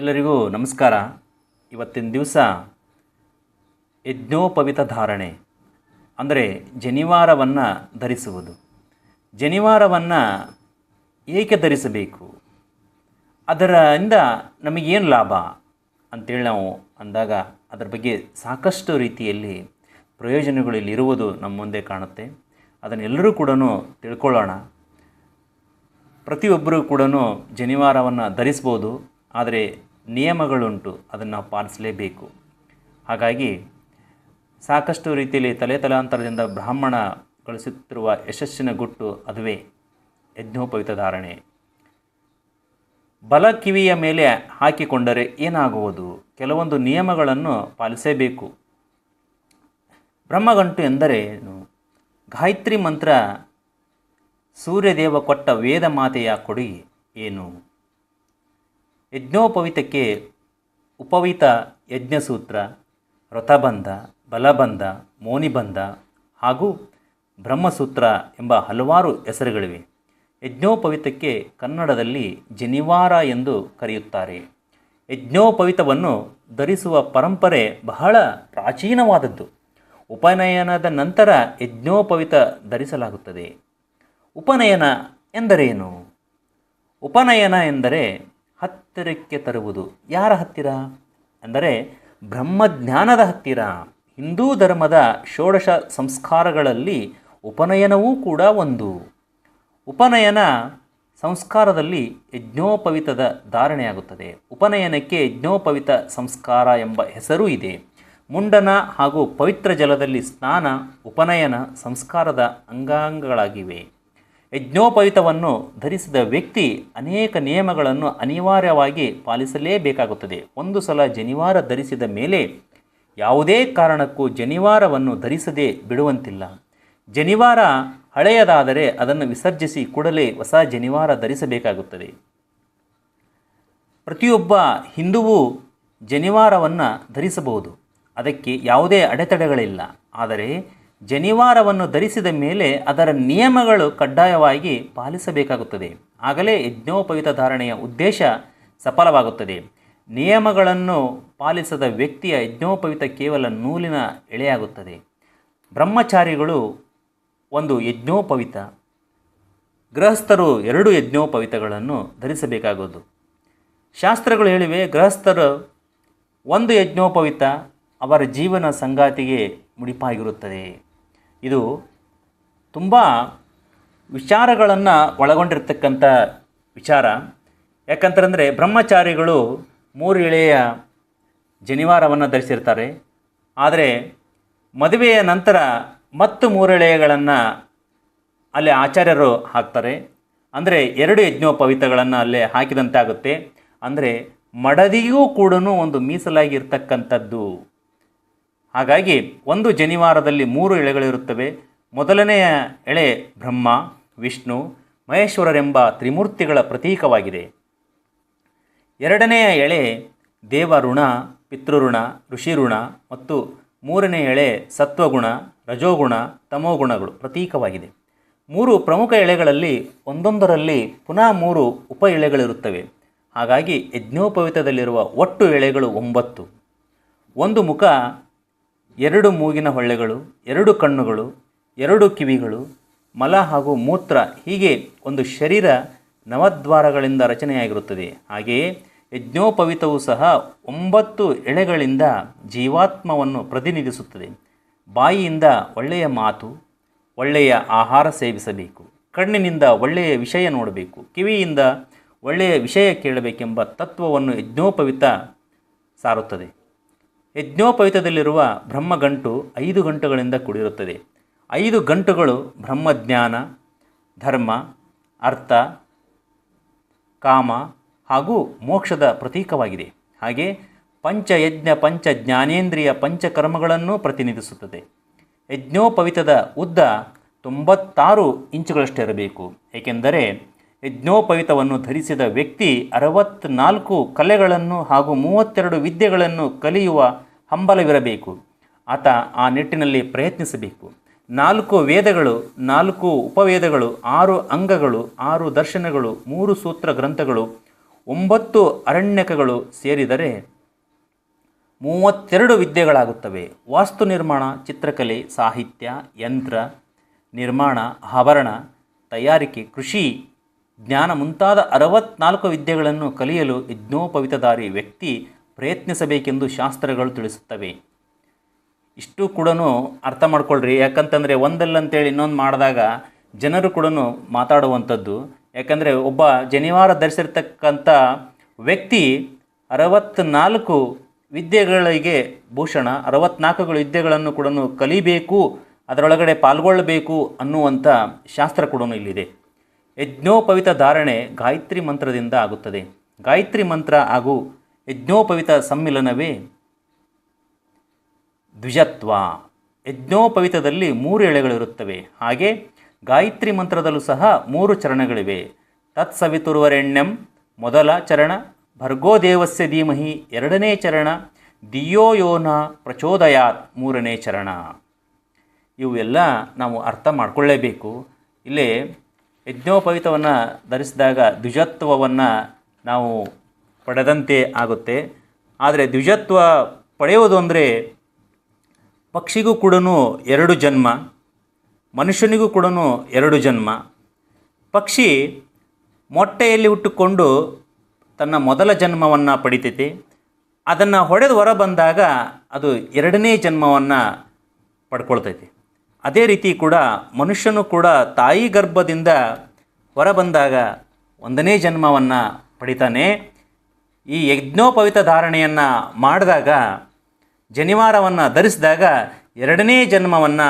ಎಲ್ಲರಿಗೂ ನಮಸ್ಕಾರ. ಇವತ್ತಿನ ದಿವಸ ಯಜ್ಞೋಪವಿತ ಧಾರಣೆ, ಅಂದರೆ ಜನಿವಾರವನ್ನು ಧರಿಸುವುದು. ಜನಿವಾರವನ್ನು ಏಕೆ ಧರಿಸಬೇಕು? ಅದರಿಂದ ನಮಗೇನು ಲಾಭ ಅಂತೇಳಿ ನಾವು ಅಂದಾಗ ಅದರ ಬಗ್ಗೆ ಸಾಕಷ್ಟು ರೀತಿಯಲ್ಲಿ ಪ್ರಯೋಜನಗಳು ಇಲ್ಲಿರುವುದು ನಮ್ಮ ಮುಂದೆ ಕಾಣುತ್ತೆ. ಅದನ್ನೆಲ್ಲರೂ ಕೂಡ ತಿಳ್ಕೊಳ್ಳೋಣ. ಪ್ರತಿಯೊಬ್ಬರೂ ಕೂಡ ಜನಿವಾರವನ್ನು ಧರಿಸ್ಬೋದು, ಆದರೆ ನಿಯಮಗಳುಂಟು, ಅದನ್ನು ನಾವು ಪಾಲಿಸಲೇಬೇಕು. ಹಾಗಾಗಿ ಸಾಕಷ್ಟು ರೀತಿಯಲ್ಲಿ ತಲೆ ತಲಾಂತರದಿಂದ ಬ್ರಾಹ್ಮಣ ಗಳಿಸುತ್ತಿರುವ ಯಶಸ್ಸಿನ ಗುಟ್ಟು ಅದುವೇ ಯಜ್ಞೋಪವಿತ ಧಾರಣೆ. ಬಲ ಕಿವಿಯ ಮೇಲೆ ಹಾಕಿಕೊಂಡರೆ ಏನಾಗುವುದು? ಕೆಲವೊಂದು ನಿಯಮಗಳನ್ನು ಪಾಲಿಸಬೇಕು. ಬ್ರಹ್ಮಗಂಟು ಎಂದರೆ? ಗಾಯತ್ರಿ ಮಂತ್ರ, ಸೂರ್ಯದೇವ ಕೊಟ್ಟ ವೇದ ಮಾತೆಯ ಕೊಡುಗೆ ಏನು? ಯಜ್ಞೋಪವಿತಕ್ಕೆ ಉಪವಿತ ಯಜ್ಞಸೂತ್ರ ವ್ರತಬಂಧ ಬಲಬಂಧ, ಮೋನಿಬಂಧ ಹಾಗೂ ಬ್ರಹ್ಮಸೂತ್ರ ಎಂಬ ಹಲವಾರು ಹೆಸರುಗಳಿವೆ. ಯಜ್ಞೋಪವಿತಕ್ಕೆ ಕನ್ನಡದಲ್ಲಿ ಜನಿವಾರ ಎಂದು ಕರೆಯುತ್ತಾರೆ. ಯಜ್ಞೋಪವಿತವನ್ನು ಧರಿಸುವ ಪರಂಪರೆ ಬಹಳ ಪ್ರಾಚೀನವಾದದ್ದು. ಉಪನಯನದ ನಂತರ ಯಜ್ಞೋಪವಿತ ಧರಿಸಲಾಗುತ್ತದೆ. ಉಪನಯನ ಎಂದರೇನು? ಉಪನಯನ ಎಂದರೆ ಹತ್ತಿರಕ್ಕೆ ತರುವುದು. ಯಾರ ಹತ್ತಿರ? ಅಂದರೆ ಬ್ರಹ್ಮಜ್ಞಾನದ ಹತ್ತಿರ. ಹಿಂದೂ ಧರ್ಮದ ಷೋಡಶ ಸಂಸ್ಕಾರಗಳಲ್ಲಿ ಉಪನಯನವೂ ಕೂಡ ಒಂದು. ಉಪನಯನ ಸಂಸ್ಕಾರದಲ್ಲಿ ಯಜ್ಞೋಪವಿತದ ಧಾರಣೆಯಾಗುತ್ತದೆ. ಉಪನಯನಕ್ಕೆ ಯಜ್ಞೋಪವಿತ ಸಂಸ್ಕಾರ ಎಂಬ ಹೆಸರೂ ಇದೆ. ಮುಂಡನ ಹಾಗೂ ಪವಿತ್ರ ಜಲದಲ್ಲಿ ಸ್ನಾನ, ಉಪನಯನ ಸಂಸ್ಕಾರದ ಅಂಗಾಂಗಗಳಾಗಿವೆ. ಯಜ್ಞೋಪವಿತವನ್ನು ಧರಿಸಿದ ವ್ಯಕ್ತಿ ಅನೇಕ ನಿಯಮಗಳನ್ನು ಅನಿವಾರ್ಯವಾಗಿ ಪಾಲಿಸಲೇಬೇಕಾಗುತ್ತದೆ. ಒಂದು ಸಲ ಜನಿವಾರ ಧರಿಸಿದ ಮೇಲೆ ಯಾವುದೇ ಕಾರಣಕ್ಕೂ ಜನಿವಾರವನ್ನು ಧರಿಸದೆ ಬಿಡುವಂತಿಲ್ಲ. ಜನಿವಾರ ಹಳೆಯದಾದರೆ ಅದನ್ನು ವಿಸರ್ಜಿಸಿ ಕೂಡಲೇ ಹೊಸ ಜನಿವಾರ ಧರಿಸಬೇಕಾಗುತ್ತದೆ. ಪ್ರತಿಯೊಬ್ಬ ಹಿಂದುವು ಜನಿವಾರವನ್ನು ಧರಿಸಬಹುದು. ಅದಕ್ಕೆ ಯಾವುದೇ ಅಡೆತಡೆಗಳಿಲ್ಲ. ಆದರೆ ಜನಿವಾರವನ್ನು ಧರಿಸಿದ ಮೇಲೆ ಅದರ ನಿಯಮಗಳು ಕಡ್ಡಾಯವಾಗಿ ಪಾಲಿಸಬೇಕಾಗುತ್ತದೆ. ಆಗಲೇ ಯಜ್ಞೋಪವಿತ ಧಾರಣೆಯ ಉದ್ದೇಶ ಸಫಲವಾಗುತ್ತದೆ. ನಿಯಮಗಳನ್ನು ಪಾಲಿಸದ ವ್ಯಕ್ತಿಯ ಯಜ್ಞೋಪವಿತ ಕೇವಲ ನೂಲಿನ ಎಳೆಯಾಗುತ್ತದೆ. ಬ್ರಹ್ಮಚಾರಿಗಳು ಒಂದು ಯಜ್ಞೋಪವಿತ ಗೃಹಸ್ಥರು ಎರಡು ಯಜ್ಞೋಪವಿತಗಳನ್ನು ಧರಿಸಬೇಕಾಗುವುದು. ಶಾಸ್ತ್ರಗಳು ಹೇಳಿವೆ, ಗೃಹಸ್ಥರು ಒಂದು ಯಜ್ಞೋಪವಿತ ಅವರ ಜೀವನ ಸಂಗಾತಿಗೆ ಮುಡಿಪಾಗಿರುತ್ತದೆ. ಇದು ತುಂಬ ವಿಚಾರಗಳನ್ನು ಒಳಗೊಂಡಿರ್ತಕ್ಕಂಥ ವಿಚಾರ. ಯಾಕಂತಂದರೆ ಬ್ರಹ್ಮಚಾರಿಗಳು ಮೂರು ಎಳೆಯ ಜನಿವಾರವನ್ನು ಧರಿಸಿರ್ತಾರೆ. ಆದರೆ ಮದುವೆಯ ನಂತರ ಮತ್ತು ಮೂರೆಳೆಯಗಳನ್ನು ಅಲ್ಲಿ ಆಚಾರ್ಯರು ಹಾಕ್ತಾರೆ. ಅಂದರೆ ಎರಡು ಯಜ್ಞೋಪವಿತಗಳನ್ನು ಅಲ್ಲೇ ಹಾಕಿದಂತಾಗುತ್ತೆ. ಅಂದರೆ ಮಡದಿಗೂ ಕೂಡ ಒಂದು ಮೀಸಲಾಗಿರ್ತಕ್ಕಂಥದ್ದು. ಹಾಗಾಗಿ ಒಂದು ಜನಿವಾರದಲ್ಲಿ ಮೂರು ಎಳೆಗಳಿರುತ್ತವೆ. ಮೊದಲನೆಯ ಎಳೆ ಬ್ರಹ್ಮ, ವಿಷ್ಣು, ಮಹೇಶ್ವರರೆಂಬ ತ್ರಿಮೂರ್ತಿಗಳ ಪ್ರತೀಕವಾಗಿದೆ. ಎರಡನೆಯ ಎಳೆ ದೇವಋಣ, ಪಿತೃಋಣ, ಋಷಿಋಣ ಮತ್ತು ಮೂರನೇ ಎಳೆ ಸತ್ವಗುಣ, ರಜೋಗುಣ, ತಮೋಗುಣಗಳು ಪ್ರತೀಕವಾಗಿದೆ. ಮೂರು ಪ್ರಮುಖ ಎಳೆಗಳಲ್ಲಿ ಒಂದೊಂದರಲ್ಲಿ ಪುನಃ ಮೂರು ಉಪ ಎಳೆಗಳಿರುತ್ತವೆ. ಹಾಗಾಗಿ ಯಜ್ಞೋಪವಿತದಲ್ಲಿರುವ ಒಟ್ಟು ಎಳೆಗಳು ಒಂಬತ್ತು. ಒಂದು ಮುಖ ಎರಡು ಮೂಗಿನ ಹೊಳ್ಳೆಗಳು, ಎರಡು ಕಣ್ಣುಗಳು, ಎರಡು ಕಿವಿಗಳು, ಮಲ ಹಾಗೂ ಮೂತ್ರ ಹೀಗೆ ಒಂದು ಶರೀರ ನವದ್ವಾರಗಳಿಂದ ರಚನೆಯಾಗಿರುತ್ತದೆ. ಹಾಗೆಯೇ ಯಜ್ಞೋಪವಿತವು ಸಹ ಒಂಬತ್ತು ಎಳೆಗಳಿಂದ ಜೀವಾತ್ಮವನ್ನು ಪ್ರತಿನಿಧಿಸುತ್ತದೆ. ಬಾಯಿಯಿಂದ ಒಳ್ಳೆಯ ಮಾತು, ಒಳ್ಳೆಯ ಆಹಾರ ಸೇವಿಸಬೇಕು. ಕಣ್ಣಿನಿಂದ ಒಳ್ಳೆಯ ವಿಷಯ ನೋಡಬೇಕು. ಕಿವಿಯಿಂದ ಒಳ್ಳೆಯ ವಿಷಯ ಕೇಳಬೇಕೆಂಬ ತತ್ವವನ್ನು ಯಜ್ಞೋಪವಿತ ಸಾರುತ್ತದೆ. ಯಜ್ಞೋಪವಿತದಲ್ಲಿರುವ ಬ್ರಹ್ಮಗಂಟು ಐದು ಗಂಟುಗಳಿಂದ ಕೂಡಿರುತ್ತದೆ. ಐದು ಗಂಟುಗಳು ಬ್ರಹ್ಮಜ್ಞಾನ ಧರ್ಮ, ಅರ್ಥ, ಕಾಮ ಹಾಗೂ ಮೋಕ್ಷದ ಪ್ರತೀಕವಾಗಿದೆ. ಹಾಗೆ ಪಂಚಯಜ್ಞ ಪಂಚ ಜ್ಞಾನೇಂದ್ರಿಯ ಪಂಚಕರ್ಮಗಳನ್ನು ಪ್ರತಿನಿಧಿಸುತ್ತದೆ. ಯಜ್ಞೋಪವಿತದ ಉದ್ದ ತೊಂಬತ್ತಾರು ಇಂಚುಗಳಷ್ಟಿರಬೇಕು ಏಕೆಂದರೆ ಯಜ್ಞೋಪವಿತವನ್ನು ಧರಿಸಿದ ವ್ಯಕ್ತಿ ಅರವತ್ನಾಲ್ಕು ಕಲೆಗಳನ್ನು ಹಾಗೂ ಮೂವತ್ತೆರಡು ವಿದ್ಯೆಗಳನ್ನು ಕಲಿಯುವ ಹಂಬಲವಿರಬೇಕು. ಆತ ಆ ನಿಟ್ಟಿನಲ್ಲಿ ಪ್ರಯತ್ನಿಸಬೇಕು. ನಾಲ್ಕು ವೇದಗಳು, ನಾಲ್ಕು ಉಪವೇದಗಳು, ಆರು ಅಂಗಗಳು, ಆರು ದರ್ಶನಗಳು, ಮೂರು ಸೂತ್ರ ಗ್ರಂಥಗಳು, ಒಂಬತ್ತು ಅರಣ್ಯಕಗಳು ಸೇರಿದರೆ ಮೂವತ್ತೆರಡು ವಿದ್ಯೆಗಳಾಗುತ್ತವೆ. ವಾಸ್ತು ನಿರ್ಮಾಣ, ಚಿತ್ರಕಲೆ, ಸಾಹಿತ್ಯ, ಯಂತ್ರ ನಿರ್ಮಾಣ ಆಭರಣ ತಯಾರಿಕೆ, ಕೃಷಿ ಜ್ಞಾನ ಮುಂತಾದ ಅರವತ್ನಾಲ್ಕು ವಿದ್ಯೆಗಳನ್ನು ಕಲಿಯಲು ಯಜ್ಞೋಪವಿತಧಾರಿ ವ್ಯಕ್ತಿ ಪ್ರಯತ್ನಿಸಬೇಕೆಂದು ಶಾಸ್ತ್ರಗಳು ತಿಳಿಸುತ್ತವೆ. ಇಷ್ಟು ಕೂಡ ಅರ್ಥ ಮಾಡ್ಕೊಳ್ರಿ. ಯಾಕಂತಂದರೆ ಒಂದಲ್ಲ ಅಂತೇಳಿ ಇನ್ನೊಂದು ಮಾಡಿದಾಗ ಜನರು ಕೂಡ ಮಾತಾಡುವಂಥದ್ದು. ಯಾಕಂದರೆ ಒಬ್ಬ ಜನಿವಾರ ಧರಿಸಿರ್ತಕ್ಕಂಥ ವ್ಯಕ್ತಿ ಅರವತ್ತ್ನಾಲ್ಕು ವಿದ್ಯೆಗಳಿಗೆ ಭೂಷಣ ಅರವತ್ನಾಲ್ಕು ವಿದ್ಯೆಗಳನ್ನು ಕೂಡ ಕಲಿಬೇಕು, ಅದರೊಳಗಡೆ ಪಾಲ್ಗೊಳ್ಳಬೇಕು ಅನ್ನುವಂಥ ಶಾಸ್ತ್ರ ಕೂಡ ಇಲ್ಲಿದೆ. ಯಜ್ಞೋಪವಿತ ಧಾರಣೆ ಗಾಯತ್ರಿ ಮಂತ್ರದಿಂದ ಆಗುತ್ತದೆ. ಗಾಯತ್ರಿ ಮಂತ್ರ ಹಾಗೂ ಯಜ್ಞೋಪವಿತ ಸಮ್ಮಿಲನವೇ ದ್ವಿಜತ್ವ. ಯಜ್ಞೋಪವಿತದಲ್ಲಿ ಮೂರು ಎಳೆಗಳಿರುತ್ತವೆ. ಹಾಗೆ ಗಾಯತ್ರಿ ಮಂತ್ರದಲ್ಲೂ ಸಹ ಮೂರು ಚರಣಗಳಿವೆ. ತತ್ಸವಿತುರ್ವರೆಣ್ಯಂ, ಮೊದಲ ಚರಣ, ಭರ್ಗೋದೇವಸ್ಯ ಧೀಮಹಿ, ಎರಡನೇ ಚರಣ, ದಿಯೋ ಯೋನ ಪ್ರಚೋದಯಾತ್ ಮೂರನೇ ಚರಣ. ಇವೆಲ್ಲ ನಾವು ಅರ್ಥ ಮಾಡಿಕೊಳ್ಳೇಬೇಕು. ಇಲ್ಲಿ ಯಜ್ಞೋಪವಿತವನ್ನು ಧರಿಸಿದಾಗ ದ್ವಿಜತ್ವವನ್ನು ನಾವು ಪಡೆದಂತೆ ಆಗುತ್ತೆ. ಆದರೆ ದ್ವಿಜತ್ವ ಪಡೆಯುವುದು ಅಂದರೆ ಪಕ್ಷಿಗೂ ಕೂಡ ಎರಡು ಜನ್ಮ, ಮನುಷ್ಯನಿಗೂ ಕೂಡ ಎರಡು ಜನ್ಮ. ಪಕ್ಷಿ ಮೊಟ್ಟೆಯಲ್ಲಿ ಹುಟ್ಟುಕೊಂಡು ತನ್ನ ಮೊದಲ ಜನ್ಮವನ್ನು ಪಡಿತೈತಿ. ಅದನ್ನು ಹೊಡೆದು ಹೊರ ಬಂದಾಗ ಅದು ಎರಡನೇ ಜನ್ಮವನ್ನು ಪಡ್ಕೊಳ್ತೈತಿ. ಅದೇ ರೀತಿ ಕೂಡ ಮನುಷ್ಯನು ಕೂಡ ತಾಯಿ ಗರ್ಭದಿಂದ ಹೊರ ಬಂದಾಗ ಒಂದನೇ ಜನ್ಮವನ್ನು ಪಡಿತಾನೆ. ಈ ಯಜ್ಞೋಪವಿತ ಧಾರಣೆಯನ್ನು ಮಾಡಿದಾಗ, ಜನಿವಾರವನ್ನು ಧರಿಸಿದಾಗ ಎರಡನೇ ಜನ್ಮವನ್ನು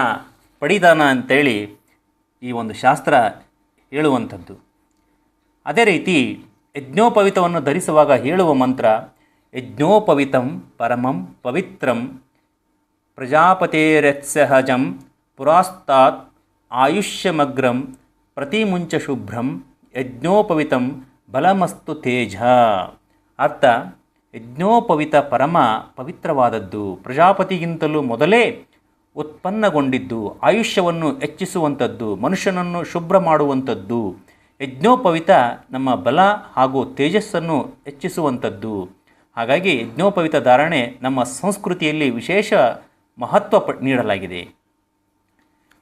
ಪಡಿತಾನ ಅಂತೇಳಿ ಈ ಒಂದು ಶಾಸ್ತ್ರ ಹೇಳುವಂಥದ್ದು. ಅದೇ ರೀತಿ ಯಜ್ಞೋಪವಿತವನ್ನು ಧರಿಸುವಾಗ ಹೇಳುವ ಮಂತ್ರ, ಯಜ್ಞೋಪವಿತಂ ಪರಮಂ ಪವಿತ್ರಂ ಪ್ರಜಾಪತೇರತ್ಸಹಜಂ ಪುರಾಸ್ತಾತ್ ಆಯುಷ್ಯಮಗ್ರಂ ಪ್ರತಿಮುಂಚ ಶುಭ್ರಂ ಯಜ್ಞೋಪವಿತಂ ಬಲಮಸ್ತು ತೇಜ. ಅರ್ಥ, ಯಜ್ಞೋಪವಿತ ಪರಮ ಪವಿತ್ರವಾದದ್ದು. ಪ್ರಜಾಪತಿಗಿಂತಲೂ ಮೊದಲೇ ಉತ್ಪನ್ನಗೊಂಡಿದ್ದು, ಆಯುಷ್ಯವನ್ನು ಹೆಚ್ಚಿಸುವಂಥದ್ದು, ಮನುಷ್ಯನನ್ನು ಶುಭ್ರ ಮಾಡುವಂಥದ್ದು. ಯಜ್ಞೋಪವಿತ ನಮ್ಮ ಬಲ ಹಾಗೂ ತೇಜಸ್ಸನ್ನು ಹೆಚ್ಚಿಸುವಂಥದ್ದು. ಹಾಗಾಗಿ ಯಜ್ಞೋಪವಿತ ಧಾರಣೆ ನಮ್ಮ ಸಂಸ್ಕೃತಿಯಲ್ಲಿ ವಿಶೇಷ ಮಹತ್ವ ನೀಡಲಾಗಿದೆ.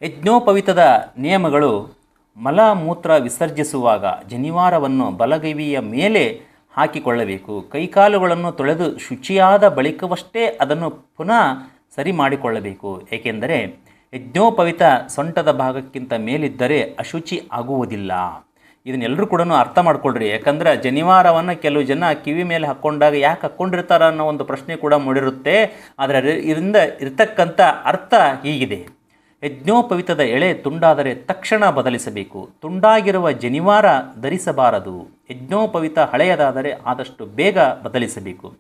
ಯಜ್ಞೋಪವಿತದ ನಿಯಮಗಳು ಮಲ ಮೂತ್ರ ವಿಸರ್ಜಿಸುವಾಗ ಜನಿವಾರವನ್ನು ಬಲಗೈವಿಯ ಮೇಲೆ ಹಾಕಿಕೊಳ್ಳಬೇಕು. ಕೈಕಾಲುಗಳನ್ನು ತೊಳೆದು ಶುಚಿಯಾದ ಬಳಿಕವಷ್ಟೇ ಅದನ್ನು ಪುನಃ ಸರಿ ಮಾಡಿಕೊಳ್ಳಬೇಕು ಏಕೆಂದರೆ ಯಜ್ಞೋಪವಿತ ಸೊಂಟದ ಭಾಗಕ್ಕಿಂತ ಮೇಲಿದ್ದರೆ ಅಶುಚಿ ಆಗುವುದಿಲ್ಲ. ಇದನ್ನೆಲ್ಲರೂ ಕೂಡ ಅರ್ಥ ಮಾಡ್ಕೊಳ್ರಿ. ಯಾಕಂದ್ರೆ ಜನಿವಾರವನ್ನು ಕೆಲವು ಜನ ಕಿವಿ ಮೇಲೆ ಹಾಕ್ಕೊಂಡಾಗ ಯಾಕೆ ಹಾಕ್ಕೊಂಡಿರ್ತಾರ ಅನ್ನೋ ಒಂದು ಪ್ರಶ್ನೆ ಕೂಡ ಮೂಡಿರುತ್ತೆ. ಆದರೆ ಇದರಿಂದ ಇರತಕ್ಕಂಥ ಅರ್ಥ ಹೀಗಿದೆ. ಯಜ್ಞೋಪವಿತದ ಎಳೆ ತುಂಡಾದರೆ ತಕ್ಷಣ ಬದಲಿಸಬೇಕು. ತುಂಡಾಗಿರುವ ಜನಿವಾರ ಧರಿಸಬಾರದು. ಯಜ್ಞೋಪವಿತ ಹಳೆಯದಾದರೆ ಆದಷ್ಟು ಬೇಗ ಬದಲಿಸಬೇಕು.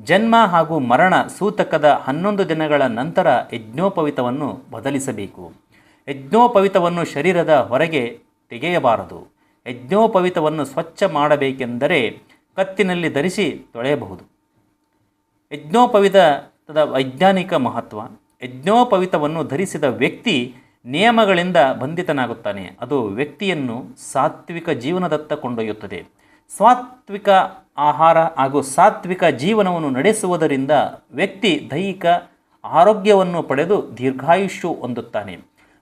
ಜನ್ಮ ಹಾಗೂ ಮರಣ ಸೂತಕದ ಹನ್ನೊಂದು ದಿನಗಳ ನಂತರ ಯಜ್ಞೋಪವಿತವನ್ನು ಬದಲಿಸಬೇಕು. ಯಜ್ಞೋಪವಿತವನ್ನು ಶರೀರದ ಹೊರಗೆ ತೆಗೆಯಬಾರದು. ಯಜ್ಞೋಪವಿತವನ್ನು ಸ್ವಚ್ಛ ಮಾಡಬೇಕೆಂದರೆ ಕತ್ತಿನಲ್ಲಿ ಧರಿಸಿ ತೊಳೆಯಬಹುದು. ಯಜ್ಞೋಪವಿತದ ವೈಜ್ಞಾನಿಕ ಮಹತ್ವ ಯಜ್ಞೋಪವಿತವನ್ನು ಧರಿಸಿದ ವ್ಯಕ್ತಿ ನಿಯಮಗಳಿಂದ ಬಂಧಿತನಾಗುತ್ತಾನೆ. ಅದು ವ್ಯಕ್ತಿಯನ್ನು ಸಾತ್ವಿಕ ಜೀವನದತ್ತ ಕೊಂಡೊಯ್ಯುತ್ತದೆ. ಸಾತ್ವಿಕ ಆಹಾರ ಹಾಗೂ ಸಾತ್ವಿಕ ಜೀವನವನ್ನು ನಡೆಸುವುದರಿಂದ ವ್ಯಕ್ತಿ ದೈಹಿಕ ಆರೋಗ್ಯವನ್ನು ಪಡೆದು ದೀರ್ಘಾಯುಷ್ಯು ಹೊಂದುತ್ತಾನೆ.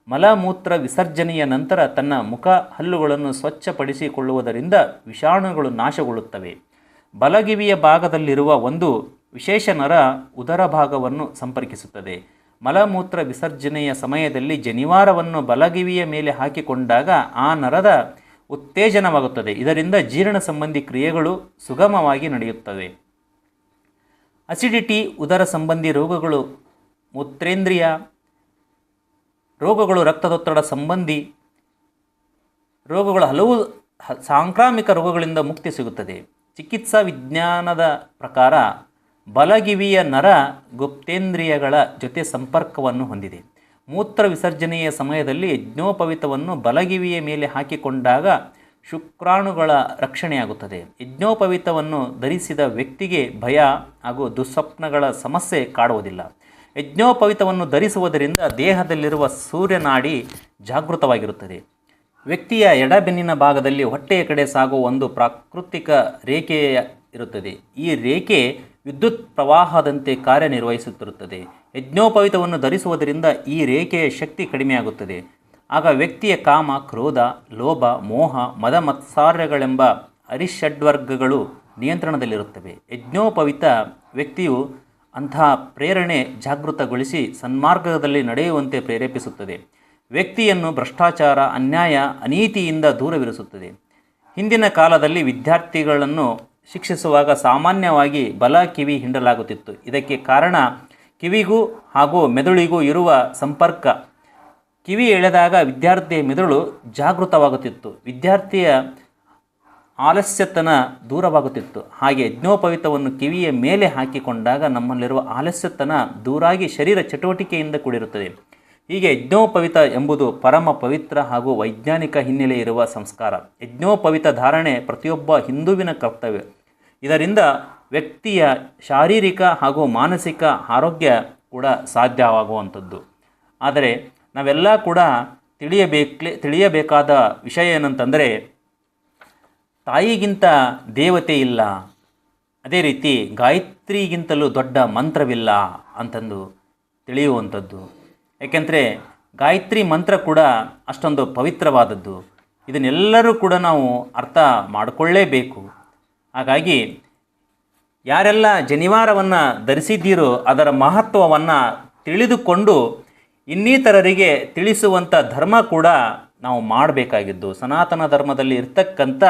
ಮಲಮೂತ್ರ ವಿಸರ್ಜನೆಯ ನಂತರ ತನ್ನ ಮುಖ ಹಲ್ಲುಗಳನ್ನು ಸ್ವಚ್ಛಪಡಿಸಿಕೊಳ್ಳುವುದರಿಂದ ವಿಷಾಣುಗಳು ನಾಶಗೊಳ್ಳುತ್ತವೆ. ಬಲಗಿವಿಯ ಭಾಗದಲ್ಲಿರುವ ಒಂದು ವಿಶೇಷ ನರ ಉದರ ಭಾಗವನ್ನು ಸಂಪರ್ಕಿಸುತ್ತದೆ. ಮಲಮೂತ್ರ ವಿಸರ್ಜನೆಯ ಸಮಯದಲ್ಲಿ ಜನಿವಾರವನ್ನು ಬಲಗಿವಿಯ ಮೇಲೆ ಹಾಕಿಕೊಂಡಾಗ ಆ ನರದ ಉತ್ತೇಜನವಾಗುತ್ತದೆ. ಇದರಿಂದ ಜೀರ್ಣ ಸಂಬಂಧಿ ಕ್ರಿಯೆಗಳು ಸುಗಮವಾಗಿ ನಡೆಯುತ್ತವೆ. ಅಸಿಡಿಟಿ, ಉದರ ಸಂಬಂಧಿ ರೋಗಗಳು, ಮೂತ್ರೇಂದ್ರಿಯ ರೋಗಗಳು, ರಕ್ತದೊತ್ತಡ ಸಂಬಂಧಿ ರೋಗಗಳು ಹಲವು ಸಾಂಕ್ರಾಮಿಕ ರೋಗಗಳಿಂದ ಮುಕ್ತಿ ಸಿಗುತ್ತದೆ. ಚಿಕಿತ್ಸಾ ವಿಜ್ಞಾನದ ಪ್ರಕಾರ ಬಲಗಿವಿಯ ನರ ಗುಪ್ತೇಂದ್ರಿಯಗಳ ಜೊತೆ ಸಂಪರ್ಕವನ್ನು ಹೊಂದಿದೆ. ಮೂತ್ರ ವಿಸರ್ಜನೆಯ ಸಮಯದಲ್ಲಿ ಯಜ್ಞೋಪವಿತವನ್ನು ಬಲಗಿವಿಯ ಮೇಲೆ ಹಾಕಿಕೊಂಡಾಗ ಶುಕ್ರಾಣುಗಳ ರಕ್ಷಣೆಯಾಗುತ್ತದೆ. ಯಜ್ಞೋಪವಿತವನ್ನು ಧರಿಸಿದ ವ್ಯಕ್ತಿಗೆ ಭಯ ಹಾಗೂ ದುಸ್ವಪ್ನಗಳ ಸಮಸ್ಯೆ ಕಾಡುವುದಿಲ್ಲ. ಯಜ್ಞೋಪವಿತವನ್ನು ಧರಿಸುವುದರಿಂದ ದೇಹದಲ್ಲಿರುವ ಸೂರ್ಯನಾಡಿ ಜಾಗೃತವಾಗಿರುತ್ತದೆ. ವ್ಯಕ್ತಿಯ ಎಡಬೆನ್ನಿನ ಭಾಗದಲ್ಲಿ ಹೊಟ್ಟೆಯ ಕಡೆ ಸಾಗುವ ಒಂದು ಪ್ರಾಕೃತಿಕ ರೇಖೆಯ ಇರುತ್ತದೆ. ಈ ರೇಖೆ ವಿದ್ಯುತ್ ಪ್ರವಾಹದಂತೆ ಕಾರ್ಯನಿರ್ವಹಿಸುತ್ತಿರುತ್ತದೆ. ಯಜ್ಞೋಪವಿತವನ್ನು ಧರಿಸುವುದರಿಂದ ಈ ರೇಖೆಯ ಶಕ್ತಿ ಕಡಿಮೆಯಾಗುತ್ತದೆ. ಆಗ ವ್ಯಕ್ತಿಯ ಕಾಮ, ಕ್ರೋಧ, ಲೋಭ, ಮೋಹ ಮದ ಮತ್ಸಾರ್ಯಗಳೆಂಬ ಅರಿಷಡ್ವರ್ಗಗಳು ನಿಯಂತ್ರಣದಲ್ಲಿರುತ್ತವೆ. ಯಜ್ಞೋಪವಿತ ವ್ಯಕ್ತಿಯು ಅಂತಹ ಪ್ರೇರಣೆ ಜಾಗೃತಗೊಳಿಸಿ ಸನ್ಮಾರ್ಗದಲ್ಲಿ ನಡೆಯುವಂತೆ ಪ್ರೇರೇಪಿಸುತ್ತದೆ. ವ್ಯಕ್ತಿಯನ್ನು ಭ್ರಷ್ಟಾಚಾರ, ಅನ್ಯಾಯ, ಅನೀತಿಯಿಂದ ದೂರವಿರಿಸುತ್ತದೆ. ಹಿಂದಿನ ಕಾಲದಲ್ಲಿ ವಿದ್ಯಾರ್ಥಿಗಳನ್ನು ಶಿಕ್ಷಿಸುವಾಗ ಸಾಮಾನ್ಯವಾಗಿ ಬಲ ಕಿವಿ ಹಿಂಡಲಾಗುತ್ತಿತ್ತು. ಇದಕ್ಕೆ ಕಾರಣ ಕಿವಿಗೂ ಹಾಗೂ ಮೆದುಳಿಗೂ ಇರುವ ಸಂಪರ್ಕ. ಕಿವಿ ಎಳೆದಾಗ ವಿದ್ಯಾರ್ಥಿಯ ಮೆದುಳು ಜಾಗೃತವಾಗುತ್ತಿತ್ತು. ವಿದ್ಯಾರ್ಥಿಯ ಆಲಸ್ಯತನ ದೂರವಾಗುತ್ತಿತ್ತು. ಹಾಗೆ ಯಜ್ಞೋಪವಿತವನ್ನು ಕಿವಿಯ ಮೇಲೆ ಹಾಕಿಕೊಂಡಾಗ ನಮ್ಮಲ್ಲಿರುವ ಆಲಸ್ಯತನ ದೂರಾಗಿ ಶರೀರ ಚಟುವಟಿಕೆಯಿಂದ ಕೂಡಿರುತ್ತದೆ. ಹೀಗೆ ಯಜ್ಞೋಪವಿತ ಎಂಬುದು ಪರಮ ಪವಿತ್ರ ಹಾಗೂ ವೈಜ್ಞಾನಿಕ ಹಿನ್ನೆಲೆ ಇರುವ ಸಂಸ್ಕಾರ. ಯಜ್ಞೋಪವಿತ ಧಾರಣೆ ಪ್ರತಿಯೊಬ್ಬ ಹಿಂದುವಿನ ಕರ್ತವ್ಯ. ಇದರಿಂದ ವ್ಯಕ್ತಿಯ ಶಾರೀರಿಕ ಹಾಗೂ ಮಾನಸಿಕ ಆರೋಗ್ಯ ಕೂಡ ಸಾಧ್ಯವಾಗುವಂಥದ್ದು. ಆದರೆ ನಾವೆಲ್ಲ ಕೂಡ ತಿಳಿಯಬೇಕೇ ತಿಳಿಯಬೇಕಾದ ವಿಷಯ ಏನಂತಂದರೆ, ತಾಯಿಗಿಂತ ದೇವತೆ ಇಲ್ಲ. ಅದೇ ರೀತಿ ಗಾಯತ್ರಿಗಿಂತಲೂ ದೊಡ್ಡ ಮಂತ್ರವಿಲ್ಲ ಅಂತಂದು ತಿಳಿಯುವಂಥದ್ದು. ಏಕೆಂದರೆ ಗಾಯತ್ರಿ ಮಂತ್ರ ಕೂಡ ಅಷ್ಟೊಂದು ಪವಿತ್ರವಾದದ್ದು. ಇದನ್ನೆಲ್ಲರೂ ಕೂಡ ನಾವು ಅರ್ಥ ಮಾಡಿಕೊಳ್ಳೇಬೇಕು. ಹಾಗಾಗಿ ಯಾರೆಲ್ಲ ಜನಿವಾರವನ್ನು ಧರಿಸಿದ್ದೀರೋ ಅದರ ಮಹತ್ವವನ್ನು ತಿಳಿದುಕೊಂಡು ಇನ್ನಿತರರಿಗೆ ತಿಳಿಸುವಂಥ ಧರ್ಮ ಕೂಡ ನಾವು ಮಾಡಬೇಕಾಗಿದ್ದು. ಸನಾತನ ಧರ್ಮದಲ್ಲಿ ಇರ್ತಕ್ಕಂಥ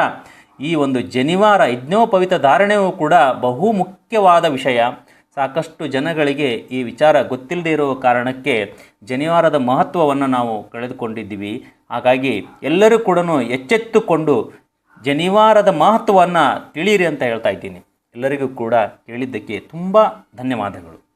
ಈ ಒಂದು ಜನಿವಾರ ಯಜ್ಞೋಪವಿತ ಧಾರಣೆಯೂ ಕೂಡ ಬಹು ಮುಖ್ಯವಾದ ವಿಷಯ. ಸಾಕಷ್ಟು ಜನಗಳಿಗೆ ಈ ವಿಚಾರ ಗೊತ್ತಿಲ್ಲದೆ ಇರುವ ಕಾರಣಕ್ಕೆ ಜನಿವಾರದ ಮಹತ್ವವನ್ನು ನಾವು ಕಳೆದುಕೊಂಡಿದ್ದೀವಿ. ಹಾಗಾಗಿ ಎಲ್ಲರೂ ಕೂಡ ಎಚ್ಚೆತ್ತುಕೊಂಡು ಜನಿವಾರದ ಮಹತ್ವವನ್ನು ತಿಳಿಯಿರಿ ಅಂತ ಹೇಳ್ತಾ ಇದ್ದೀನಿ. ಎಲ್ಲರಿಗೂ ಕೂಡ ಕೇಳಿದ್ದಕ್ಕೆ ತುಂಬ ಧನ್ಯವಾದಗಳು.